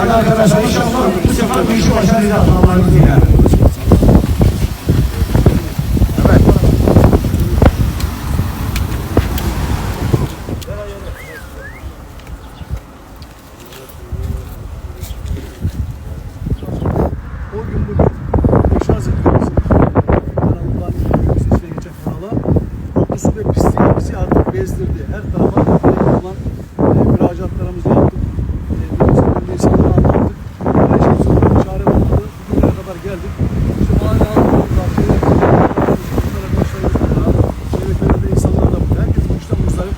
Arkadaşlar inşallah bu sefer bu işi başaracağız Allah'ın izniyle. Bezdirdi. Her tarafa yapılan e, müracaatlarımızı yaptık. E, bilimsel insanlara anlattık. Her şey sonunda çare bulundu. Bugünlere kadar geldik. İşte mahalle halkımızla, çevre arkadaşlarımızla, çevre çevrede insanlar da burada. Herkes bu işten muzdarip.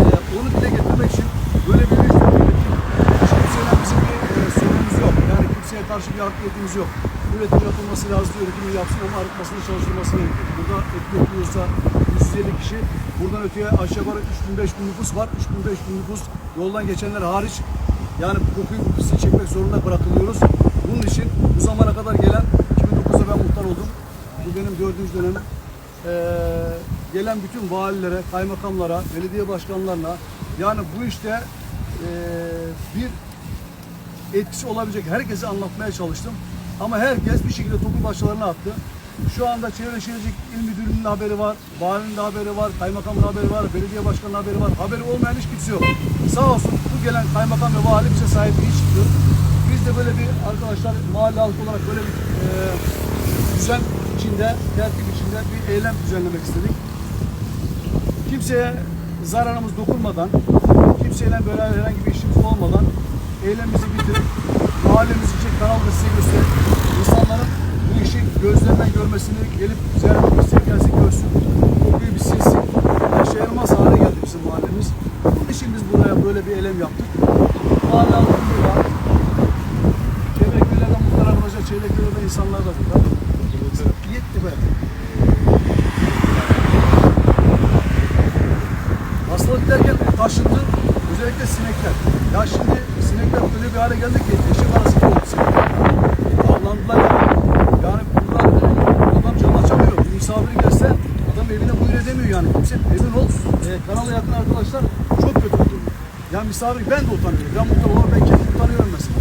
E, onu dile getirmek için böyle bir iş yaptık. Kimseyle bizim bir e, sorunumuz yok. Yani kimseye karşı bir hakimiyetimiz yok. Üretim yapılması lazım, üretimi yapsın ama arıtmasını çalıştırması gerekiyor. Burada et yapılıyorsa 150 kişi, buradan öteye aşağı yukarı 3000-5000 nüfus var. 3000-5000 nüfus yoldan geçenler hariç yani kokuyu pisliği çekmek zorunda bırakılıyoruz. Bunun için bu zamana kadar gelen 2009'da ben muhtar oldum. Bu benim dördüncü dönemim. Ee, gelen bütün valilere, kaymakamlara, belediye başkanlarına yani bu işte ee, bir etkisi olabilecek herkese anlatmaya çalıştım. Ama herkes bir şekilde topu başlarına attı. Şu anda Çevre Şehircilik İl Müdürlüğü'nün haberi var, valinin haberi var, kaymakamın haberi var, belediye başkanının haberi var. Haberi olmayan hiç kimse yok. Sağ olsun bu gelen kaymakam ve vali bize sahip iyi çıktı. Biz de böyle bir arkadaşlar mahalle halkı olarak böyle bir e, düzen içinde, tertip içinde bir eylem düzenlemek istedik kimseye zararımız dokunmadan, kimseyle böyle herhangi bir işimiz olmadan eylemimizi bitirip mahallemiz için kanalda size işi gözlerinden görmesini gelip ziyaret etmesi gelsin görsün. Kokuyu bir silsin. Elmas hale geldi bizim mahallemiz. Bunun için biz buraya böyle bir eylem yaptık. Halkı burada. Çevre köylerden muhtar arkadaşlar, çevre köylerden insanlar da burada. Yetti be. Hastalık derken taşındı. Özellikle sinekler. Ya şimdi sinekler öyle bir hale geldi ki eşek arası oldu sinekler. Avlandılar ya. Yani burada adam cam açamıyor. Bir misafir gelse adam edemiyor yani. Kimse emin ol. E, kanala yakın arkadaşlar çok kötü bir durum. Ya misafir ben de utanıyorum. Ben burada olan ben kendim utanıyorum mesela.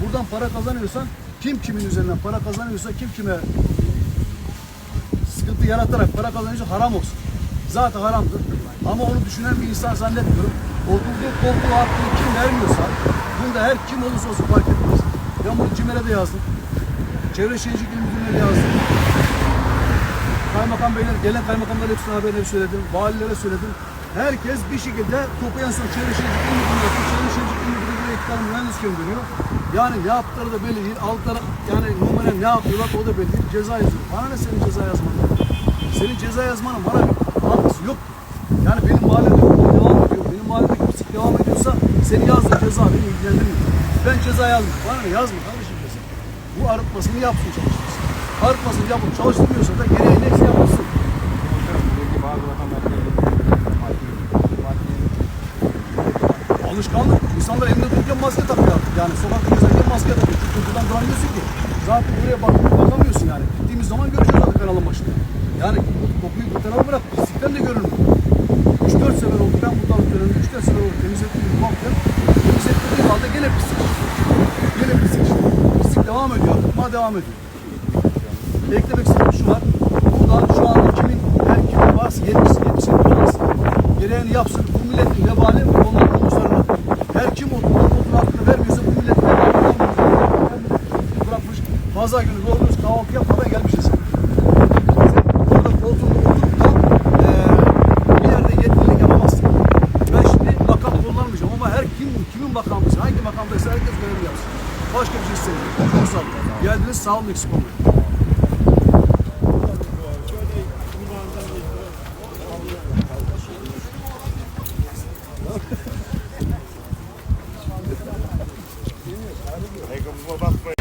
Buradan para kazanıyorsan kim kimin üzerinden para kazanıyorsa kim kime sıkıntı yaratarak para kazanıyorsa haram olsun. Zaten haramdır. Ama onu düşünen bir insan zannetmiyorum. Oturduğu koltuğu hakkını kim vermiyorsa bunda her kim olursa olsun fark etmez. Ben bunu CİMER'e de yazdım. Çevre Şehircilik İl Müdürlüğü'ne yazdım. Kaymakam beyler, gelen kaymakamlara hepsine haberini söyledim. Valilere söyledim. Herkes bir şekilde topu en son Çevre Şehircilik İl Müdürlüğü'ne yapıyor. Çevre Şehircilik İl Müdürlüğü'ne ekranı mühendis gönderiyor. Yani ne yaptıkları da belli değil. Altlara yani numara ne yapıyorlar o da belli değil. Ceza yazıyor. Bana ne senin ceza yazman? Senin ceza yazmanın bana bir katkısı yok. Yani benim mahallemde devam ediyor. Benim mahallemde pislik devam ediyorsa senin yazdığın ceza beni ilgilendirmiyor. Ben ceza yazdım. Bana ne yazma kardeşim ceza. Bu arıtmasını yapsın çalıştırsın. Arıtmasını yapıp çalıştırmıyorsa da gereği neyse yapılsın. Alışkanlık. İnsanlar evinde dururken maske takıyor artık. Yani sokakta gezerken maske takıyor. Çünkü kokudan duramıyorsun ki. Zaten buraya bak bakamıyorsun yani. Gittiğimiz zaman göreceğiz zaten kanalın başında. Yani kokuyu bir tarafa bırak. Pislikten de görünmüyor. 3-4 sefer oldu. Ben burada dönemde 3-4 sefer oldu. Temizlettiğim baktım. Temizlettiğim halde gene pislik. Gene pislik. Pislik devam ediyor. Ama devam ediyor. Eklemek istediğim şu var. Burada şu anda kimin her kimin varsa yetkisi, yetkisini kullansın. Gereğini yapsın. Bu milletin vebali onların omuzlarına. Her kim oturup oturup hakkını vermiyorsa bu milletin vebali onların. Bırakmış. Pazar günü doğruyoruz kahvaltı yapmadan gelmişiz. Orada koltuğunda oturup bir yerde yetkililik yapamazsın. Ben makam kullanmayacağım ama her kim kimin makamıysa, hangi makamdaysa herkes görevi yapsın. Başka bir şey istemiyorum. Çok sağ. Geldiniz sağ olun eksik olmayın. vamos abraço para